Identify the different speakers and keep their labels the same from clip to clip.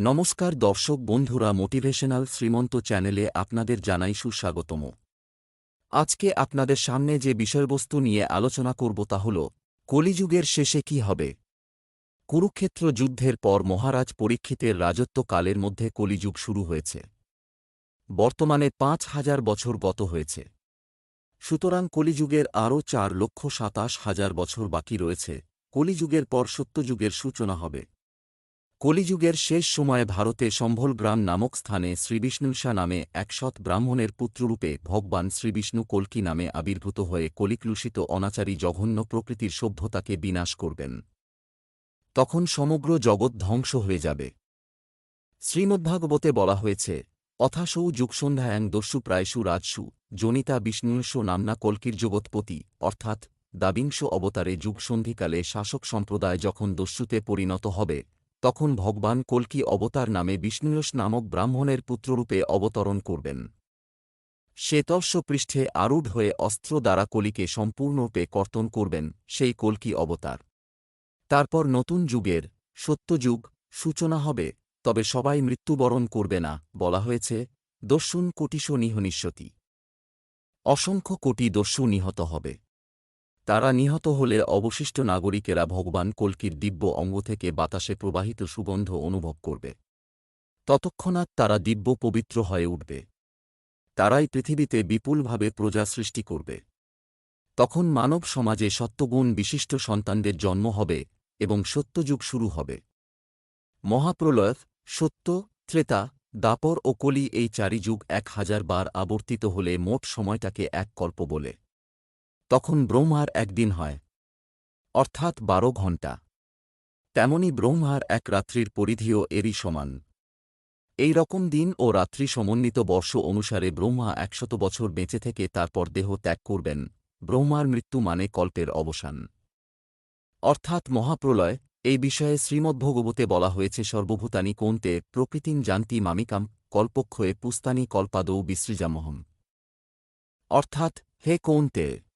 Speaker 1: নমস্কার দর্শক বন্ধুরা মোটিভেশনাল শ্রীমন্ত চ্যানেলে আপনাদের জানাই সুস্বাগতম। আজকে আপনাদের সামনে যে বিষয়বস্তু নিয়ে আলোচনা করব তা হল, কলিযুগের শেষে কি হবে? কুরুক্ষেত্র যুদ্ধের পর মহারাজ পরীক্ষিতের রাজত্বকালের মধ্যে কলিযুগ শুরু হয়েছে। বর্তমানে পাঁচ হাজার বছর গত হয়েছে। সুতরাং কলিযুগের আরও চার লক্ষ সাতাশ হাজার বছর বাকি রয়েছে। কলিযুগের পর সত্যযুগের সূচনা হবে। কলিযুগের শেষ সময়ে ভারতে সম্ভল গ্রাম নামক স্থানে শ্রীবিষ্ণুষা নামে এক সৎ ব্রাহ্মণের পুত্ররূপে ভগবান শ্রীবিষ্ণু কল্কি নামে আবির্ভূত হয়ে কলিকলুষিত অনাচারী জঘন্য প্রকৃতির সভ্যতাকে বিনাশ করবেন। তখন সমগ্র জগৎ ধ্বংস হয়ে যাবে। শ্রীমদ্ভাগবতে বলা হয়েছে, অথাসৌ যুগসন্ধ্যায়াং দস্যু প্রায়সু রাজসু, জনিতা বিষ্ণুষ নামনা কল্কির জগৎপতি অর্থাৎ দাবিংশ অবতারে যুগসন্ধিকালে শাসক সম্প্রদায় যখন দস্যুতে পরিণত হবে তখন ভগবান কল্কি অবতার নামে বিষ্ণুয়স নামক ব্রাহ্মণের পুত্ররূপে অবতরণ করবেন। শ্বেতস্য পৃষ্ঠে আরূঢ় হয়ে অস্ত্র দ্বারা কলিকে সম্পূর্ণরূপে কর্তন করবেন সেই কল্কি অবতার। তারপর নতুন যুগের সত্যযুগ সূচনা হবে, তবে সবাই মৃত্যুবরণ করবে না, বলা হয়েছে দস্যুন কোটিশ নিহনিষ্যতি অসংখ্য কোটি দস্যু নিহত হবে। তারা নিহত হলে অবশিষ্ট নাগরিকেরা ভগবান কল্কির দিব্য অঙ্গ থেকে বাতাসে প্রবাহিত সুগন্ধ অনুভব করবে। ততক্ষণাৎ তারা দিব্য পবিত্র হয়ে উঠবে। তারাই পৃথিবীতে বিপুলভাবে প্রজা সৃষ্টি করবে। তখন মানব সমাজে সত্যগুণ বিশিষ্ট সন্তানদের জন্ম হবে এবং সত্যযুগ শুরু হবে। মহাপ্রলয়, সত্য, ত্রেতা, দাপর ও কলি এই চারি যুগ এক হাজার বার আবর্তিত হলে মোট সময়টাকে এক কল্প বলে। তখন ব্রহ্মার একদিন হয়। অর্থাৎ বারো ঘণ্টা। তেমনি ব্রহ্মার এক রাত্রির পরিধিও এরই সমান। এই রকম দিন ও রাত্রি সমন্বিত বর্ষ অনুসারে ব্রহ্মা একশত বছর বেঁচে থেকে তারপর দেহ ত্যাগ করবেন। ব্রহ্মার মৃত্যু মানে কল্পের অবসান। অর্থাৎ মহাপ্রলয়, এই বিষয়ে শ্রীমদ্ভগবতে বলা হয়েছে, সর্বভূতানি কোন্তে প্রকৃতিং জান্তি মামিকাম, কল্পক্ষয়ে পুস্তানি কল্পাদৌ বিশ্রীজামহম। অর্থাৎ, হে কৌন্তে!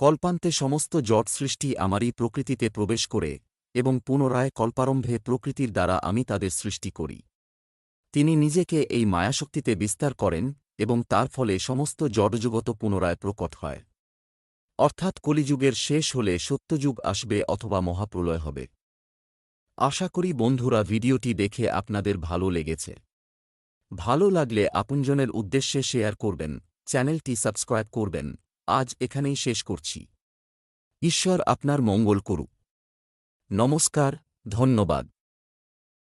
Speaker 1: কল্পান্তে সমস্ত জট সৃষ্টি আমারই প্রকৃতিতে প্রবেশ করে এবং পুনরায় কল্পারম্ভে প্রকৃতির দ্বারা আমি তাদের সৃষ্টি করি। তিনি নিজেকে এই মায়াশক্তিতে বিস্তার করেন এবং তার ফলে সমস্ত জড়জগত পুনরায় প্রকট হয়। অর্থাৎ কলিযুগের শেষ হলে সত্যযুগ আসবে অথবা মহাপ্রলয় হবে। আশা করি বন্ধুরা ভিডিওটি দেখে আপনাদের ভালো লেগেছে। ভালো লাগলে আপনজনের উদ্দেশ্যে শেয়ার করবেন, চ্যানেলটি সাবস্ক্রাইব করবেন আজ এখানেই শেষ করছি। ঈশ্বর আপনার মঙ্গল করুক। নমস্কার ধন্যবাদ।